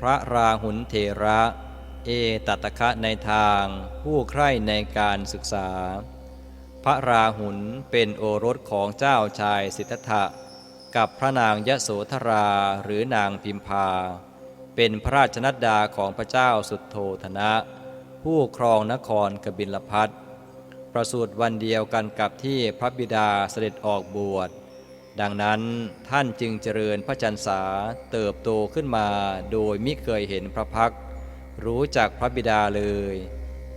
พระราหุลเถระ เอตตะคะในทางผู้ใคร่ในการศึกษา พระราหุลเป็นโอรสของเจ้าชายสิทธัตถะกับพระนางยโสธราหรือนางพิมพา เป็นพระราชนัดดาของพระเจ้าสุดโทธนะ ผู้ครองนครกบิลพัทประสูติวันเดียวกันกับที่พระบิดาเสด็จออกบวช ดังนั้นท่านจึงเจริญพระจันษาเติบโตขึ้นมาโดยมิเคยเห็นพระพัก รู้จักพระบิดาเลย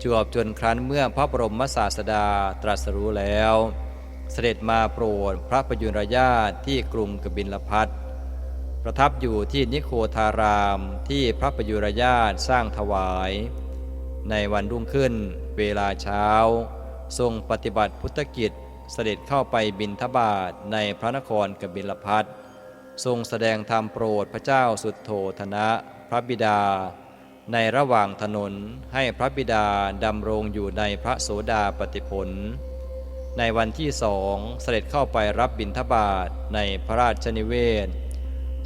จวบจนครั้นเมื่อพระบรมศาสดาตรัสรู้แล้ว เสด็จมาโปรดพระประยุรญาติที่กรุงกบิลพัทประทับอยู่ที่นิโคธารามที่พระประยุรญาติสร้างถวาย ในวันรุ่งขึ้นเวลาเช้า ทรงปฏิบัติพุทธกิจ เสด็จเข้าไปบินทบาทในพระนครกบิลพัททรงแสดงธรรมโปรดพระเจ้าสุดโทธนะพระบิดา ในระหว่างถนนให้พระบิดาดำรงอยู่ในพระโสดาปฏิผล ในวันที่สองเสด็จเข้าไปรับบิณฑบาตในพระราชนิเวศ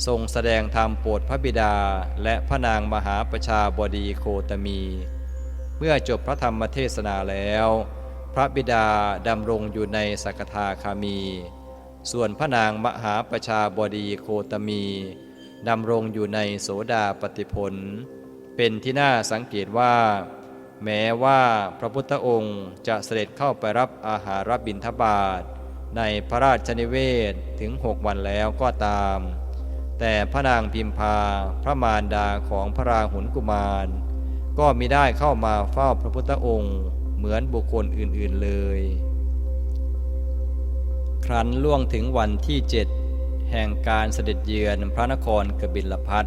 ทรงแสดงธรรมโปรดพระบิดาและพระนางมหาประชาบดีโคตมี เมื่อจบพระธรรมเทศนาแล้ว ระบิดาดำรงอยู่ในสักทาคามี ส่วนพระนางมหาประชาบดีโคตมี ดำรงอยู่ในโสดาปฏิผลเป็นที่น่าสังเกตว่า แม้ว่าพระพุทธองค์จะเสด็จเข้าไปรับอาหารรับบิณฑบาตในพระราชนิเวศถึงหกวันแล้วก็ตาม แต่พระนางพิมพาพระมารดาของพระราหุลกุมาร ก็มิได้เข้ามาเฝ้าพระพุทธองค์ เหมือนบุคคลอื่นๆเลย ครั้นล่วงถึงวันที่เจ็ดแห่งการเสด็จเยือนพระนครกบิลพัท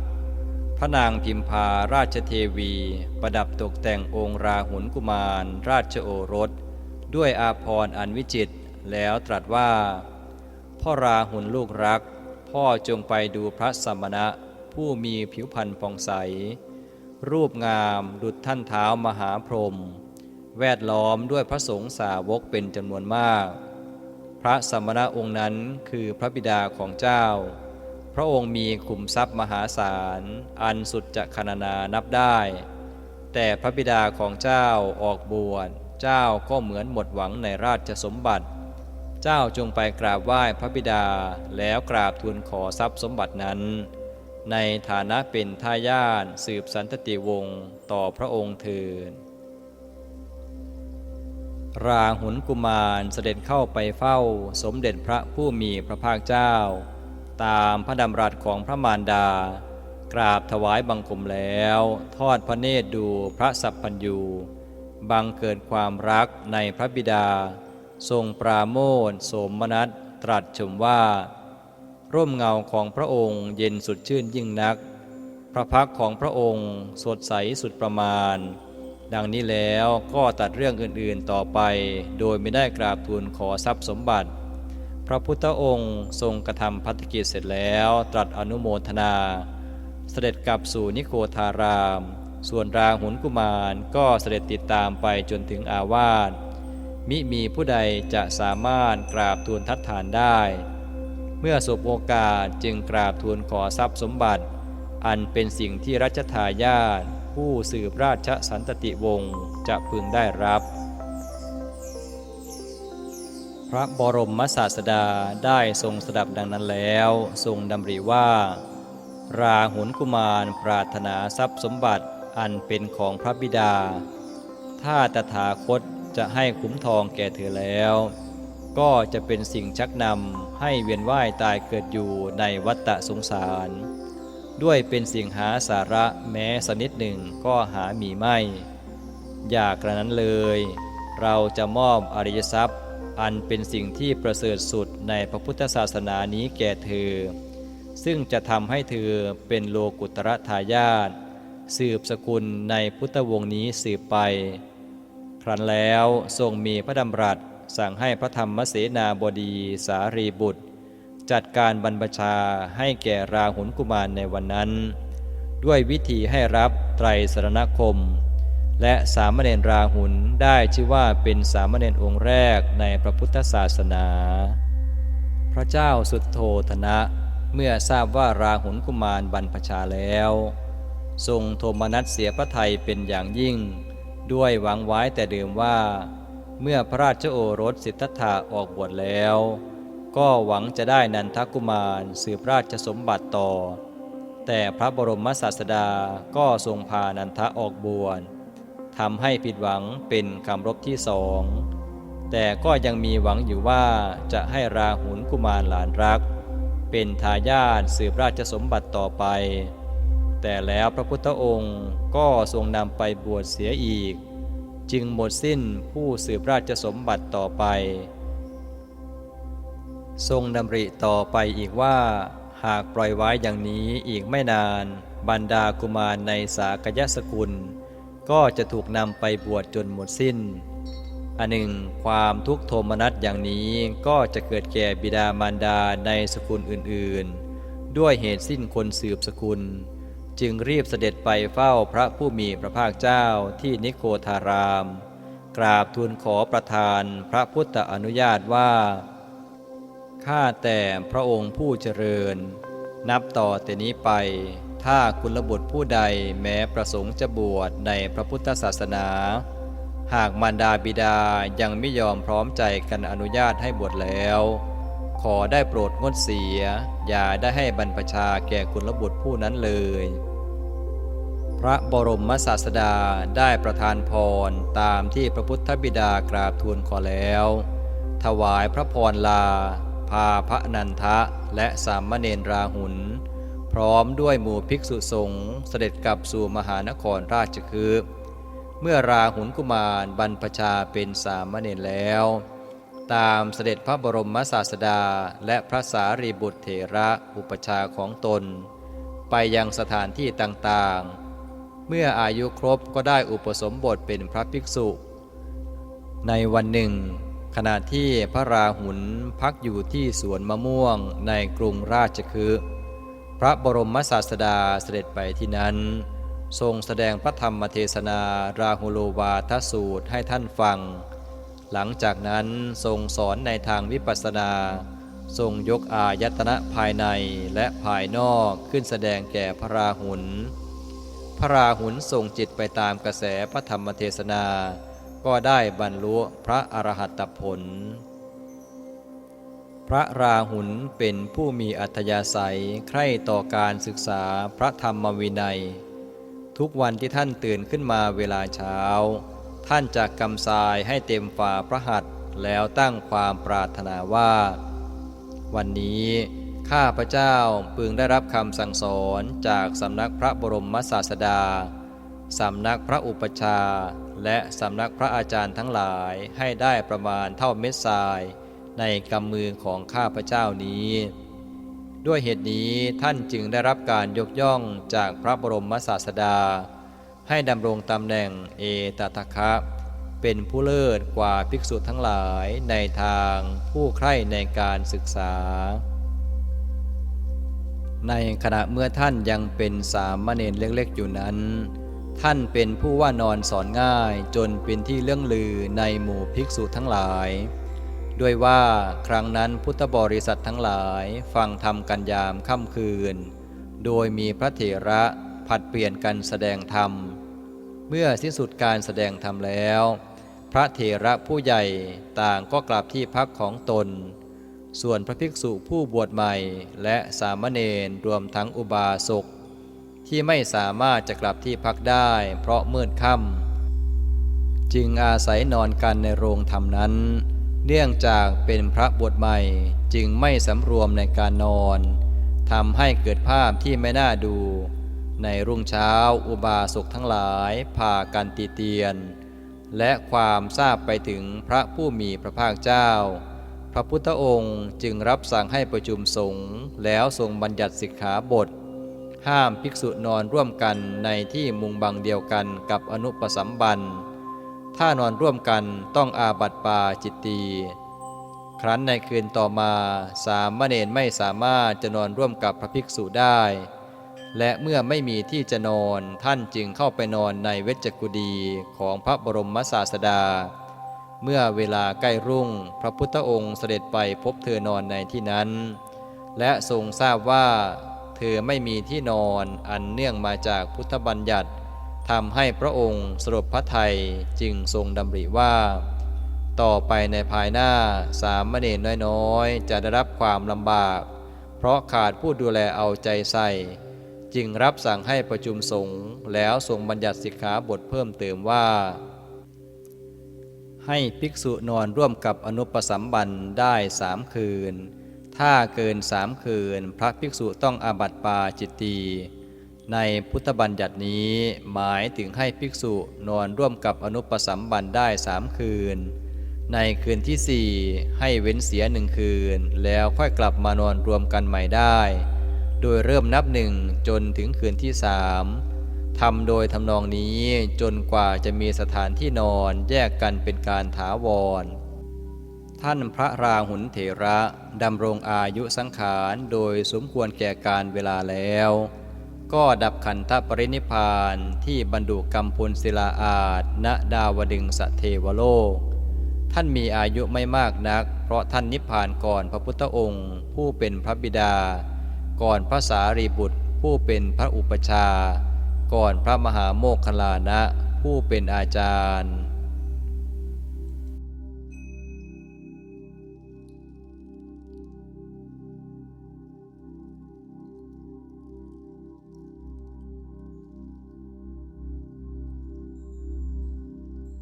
พระนางพิมพาราชเทวี ประดับตกแต่งองค์ราหุลกุมาร ราชโอรส ด้วยอาภรณ์อันวิจิตรแล้วตรัสว่า พ่อราหุลลูกรัก พ่อจงไปดูพระสมณะ ผู้มีผิวพรรณผ่องใส รูปงามดุจท่านเท้ามหาพรหม แวดล้อมด้วยพระสงฆ์สาวกเป็นจำนวนมาก พระสมณะองค์นั้นคือพระบิดาของเจ้า พระองค์มีขุมทรัพย์มหาศาล อันสุดจะคณนานับได้ แต่พระบิดาของเจ้าออกบวชเจ้าก็เหมือนหมดหวังในราชสมบัติ เจ้าจงไปกราบไหว้พระบิดาแล้วกราบทูลขอทรัพย์สมบัตินั้น ในฐานะเป็นทายาทสืบสันตติวงศ์ต่อพระองค์เถิด ราหุลกุมารเสด็จเข้าไปเฝ้าสมเด็จพระผู้มีพระภาคเจ้า ตามพระดำรัสของพระมารดา กราบถวายบังคมแล้ว ทอดพระเนตรดูพระสัพพัญยูบังเกิดความรักในพระบิดา ทรงปราโมทโสมนัสตรัสชมว่า ร่มเงาของพระองค์เย็นสุดชื่นยิ่งนัก พระพักของพระองค์สดใสสุดประมาณ ดังนี้แล้วก็ตัดเรื่องอื่นๆต่อไป โดยไม่ได้กราบทูลขอทรัพย์สมบัติ พระพุทธองค์ทรงกระทำพัฒกิจเสร็จแล้วตรัสอนุโมทนา เสด็จกลับสู่นิโคธาราม ส่วนราหุลกุมารก็เสด็จติดตามไปจนถึงอาวาสมิมีผู้ใดจะสามารถกราบทูลทัดทานได้ เมื่อสบโอกาสจึงกราบทูลขอทรัพย์สมบัติ อันเป็นสิ่งที่รัชทายาท ผู้สืบราชสันตติวงศ์จะพึงได้รับ พระบรมศาสดาได้ทรงสดับดังนั้นแล้ว ทรงดำริว่า ราหุลกุมารปรารถนาทรัพย์สมบัติอันเป็นของพระบิดา ถ้าตถาคตจะให้คุ้มทองแก่เธอแล้ว ก็จะเป็นสิ่งชักนำให้เวียนว่ายตายเกิดอยู่ในวัฏสงสาร ด้วยเป็นสิ่งหาสาระแม้สนิดหนึ่งก็หามีไม่ อย่ากระนั้นเลย เราจะมอบอริยทรัพย์ อันเป็นสิ่งที่ประเสริฐสุดในพระพุทธศาสนานี้แก่เธอ ซึ่งจะทำให้เธอเป็นโลกุตระทายาทสืบสกุลในพุทธวงศ์นี้สืบไป ครั้นแล้วทรงมีพระดำรัสสั่งให้พระธรรมเสนาบดีสารีบุตร จัดการบรรพชาให้แก่ราหุลกุมารในวันนั้น ด้วยวิธีให้รับไตรสรณคม และสามเณรราหุลได้ชื่อว่าเป็นสามเณรองค์แรกในพระพุทธศาสนา พระเจ้าสุดโทธนะ เมื่อทราบว่าราหุลกุมารบรรพชาแล้ว ทรงโทมนัสเสียพระทัยเป็นอย่างยิ่ง ด้วยหวังไว้แต่เดิมว่า เมื่อพระราชโอรสสิทธัตถะออกบวชแล้ว ก็หวังจะได้นันทกุมารสืบราชสมบัติต่อ แต่พระบรมศาสดาก็ทรงพานันทะออกบวชทำให้ผิดหวังเป็นคำรบที่สอง แต่ก็ยังมีหวังอยู่ว่าจะให้ราหุลกุมารหลานรัก เป็นทายาทสืบราชสมบัติต่อไป แต่แล้วพระพุทธองค์ก็ทรงนำไปบวชเสียอีก จึงหมดสิ้นผู้สืบราชสมบัติต่อไป ทรงดำริต่อไปอีกว่า หากปล่อยไว้อย่างนี้อีกไม่นาน บรรดากุมารในสากยสกุล ก็จะถูกนำไปบวชจนหมดสิ้น อันหนึ่ง ความทุกข์โทมนัสอย่างนี้ก็จะเกิดแก่บิดามารดาในสกุลอื่นๆ ด้วยเหตุสิ้นคนสืบสกุล จึงรีบเสด็จไปเฝ้าพระผู้มีพระภาคเจ้าที่นิโคทาราม กราบทูลขอประทานพระพุทธอนุญาตว่า ข้าแต่พระองค์ผู้เจริญ นับต่อแต่นี้ไป ถ้าคุณบุตรผู้ใดแม้ประสงค์จะบวชในพระพุทธศาสนา หากมารดาบิดายังไม่ยอมพร้อมใจกันอนุญาตให้บวชแล้ว ขอได้โปรดงดเสีย อย่าได้ให้บรรพชาแก่คุณบุตรผู้นั้นเลย พระบรมศาสดาได้ประทานพรตามที่พระพุทธบิดากราบทูลขอแล้ว ถวายพระพรลา พาพระนันทะและสามเณรราหุล พร้อมด้วยหมู่ภิกษุสงฆ์เสด็จกลับสู่มหานครราชคฤห์เมื่อราหุลกุมารบรรพชาเป็นสามเณรแล้ว ตามเสด็จพระบรมศาสดาและพระสารีบุตรเถระอุปชาของตน ไปยังสถานที่ต่างๆ เมื่ออายุครบก็ได้อุปสมบทเป็นพระภิกษุ ในวันหนึ่ง ขณะที่พระราหุลพักอยู่ที่สวนมะม่วงในกรุงราชคฤห์พระบรมศาสดาเสด็จไปที่นั้น ทรงแสดงพระธรรมเทศนาราหุโลวาทสูตรให้ท่านฟัง หลังจากนั้นทรงสอนในทางวิปัสสนา ทรงยกอายตนะภายในและภายนอกขึ้นแสดงแก่พระราหุล พระราหุลทรงจิตไปตามกระแสพระธรรมเทศนา ก็ได้บรรลุพระอรหัตผล พระราหุลเป็นผู้มีอัธยาศัยใคร่ต่อการศึกษาพระธรรมวินัย ทุกวันที่ท่านตื่นขึ้นมาเวลาเช้า ท่านจะกำทรายให้เต็มฝ่าพระหัตถ์แล้วตั้งความปรารถนาว่า วันนี้ข้าพระเจ้าพึงได้รับคำสั่งสอนจากสำนักพระบรมศาสดา สำนักพระอุปชา และสำนักพระอาจารย์ทั้งหลายให้ได้ประมาณเท่าเม็ดทรายในกำมือของข้าพเจ้านี้ ด้วยเหตุนี้ท่านจึงได้รับการยกย่องจากพระบรมศาสดา ให้ดำรงตำแหน่งเอตตะคะเป็นผู้เลิศกว่าภิกษุทั้งหลายในทางผู้ใคร่ในการศึกษา ในขณะเมื่อท่านยังเป็นสามเณรเล็กๆอยู่นั้น ท่านเป็นผู้ว่านอนสอนง่ายจนเป็นที่เรื่องลือในหมู่ภิกษุทั้งหลาย ด้วยว่าครั้งนั้นพุทธบริษัททั้งหลายฟังธรรมกันยามค่ำคืน โดยมีพระเถระผัดเปลี่ยนกันแสดงธรรม เมื่อสิ้นสุดการแสดงธรรมแล้ว พระเถระผู้ใหญ่ต่างก็กลับที่พักของตน ส่วนพระภิกษุผู้บวชใหม่และสามเณรรวมทั้งอุบาสก ที่ไม่สามารถจะกลับที่พักได้ เพราะมืดค่ำจึงอาศัยนอนกันในโรงธรรมนั้น เนื่องจากเป็นพระบวชใหม่จึงไม่สำรวมในการนอนทำให้เกิดภาพที่ไม่น่าดู ในรุ่งเช้าอุบาสกทั้งหลายพากันตีเตียน และความทราบไปถึงพระผู้มีพระภาคเจ้า พระพุทธองค์จึงรับสั่งให้ประชุมสงฆ์แล้วทรงบัญญัติสิกขาบท ห้ามภิกษุนอนร่วมกันในที่มุงบังเดียวกันกับอนุปสัมบัน ถ้านอนร่วมกันต้องอาบัติปาจิตตี ครั้นในคืนต่อมาสามเณรไม่สามารถจะนอนร่วมกับพระภิกษุได้ และเมื่อไม่มีที่จะนอนท่านจึงเข้าไปนอนในเวชกุดีของพระบรมศาสดา เมื่อเวลาใกล้รุ่ง พระพุทธองค์เสด็จไปพบเธอนอนในที่นั้น และทรงทราบว่า เธอไม่มีที่นอนอันเนื่องมาจากพุทธบัญญัติทำให้พระองค์สรุปพระไทยจึงทรงดำริว่า ต่อไปในภายหน้าสามเณรน้อยๆ จะได้รับความลำบาก เพราะขาดผู้ดูแลเอาใจใส่ จึงรับสั่งให้ประชุมสงฆ์แล้วทรงบัญญัติสิกขาบทเพิ่มเติมว่า ให้ภิกษุนอนร่วมกับอนุปสัมบันได้สามคืน ถ้าเกินสามคืน พระภิกษุต้องอาบัติปาจิตตีในพุทธบัญญัตินี้หมายถึงให้ภิกษุนอนร่วมกับอนุปสัมบันได้สามคืน ในคืนที่สี่ให้เว้นเสียหนึ่งคืน แล้วค่อยกลับมานอนรวมกันใหม่ได้ โดยเริ่มนับหนึ่งจนถึงคืนที่สามทำโดยทำนองนี้จนกว่าจะมีสถานที่นอนแยกกันเป็นการถาวร ท่านพระราหุลเถระดำรงอายุสังขารโดยสมควรแก่การเวลาแล้ว ก็ดับขันธปรินิพานที่บรรดุกรรมพลศิลาอาจณดาวดึงสเทวโลก ท่านมีอายุไม่มากนัก เพราะท่านนิพพานก่อนพระพุทธองค์ ผู้เป็นพระบิดา ก่อนพระสารีบุตร ผู้เป็นพระอุปชา ก่อนพระมหาโมคคลานะ ผู้เป็นอาจารย์